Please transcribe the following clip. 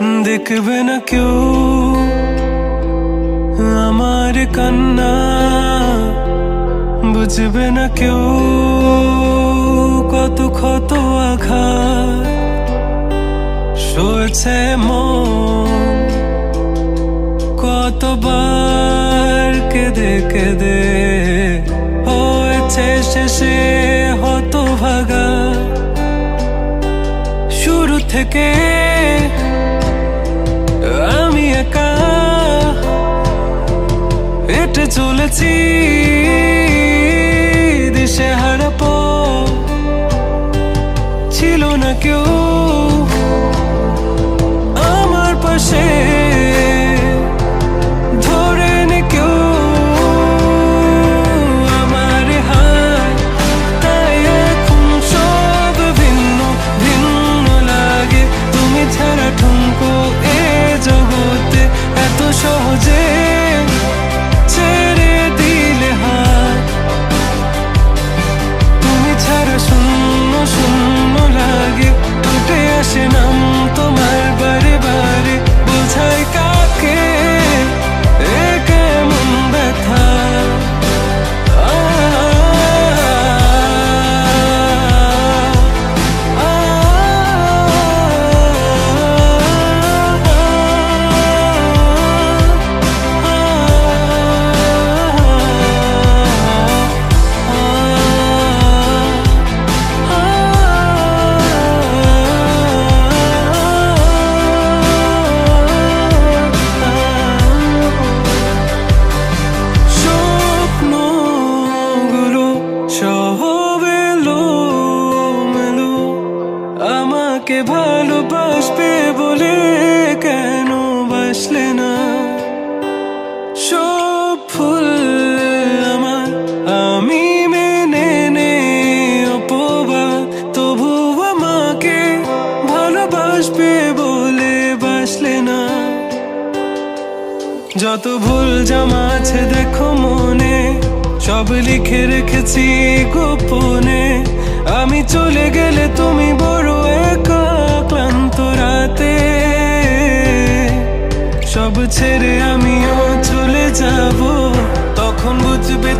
দেখবে না কেউ আমার কান্না বুঝবে না কেউ কত ক্ষত আঘাত সয়েছে মন কতবার কেঁদে কেঁদে হয়েছে শেষে হত ভাগা শুরু থেকে চলেছি। বলে বাসলে না যত ভুল জামা আছে দেখো মনে, সব লিখে রেখেছি গোপনে। আমি চলে গেলে তুমি বড় একা। ছেড়ে আমিও চলে যাব। তখন বুঝবে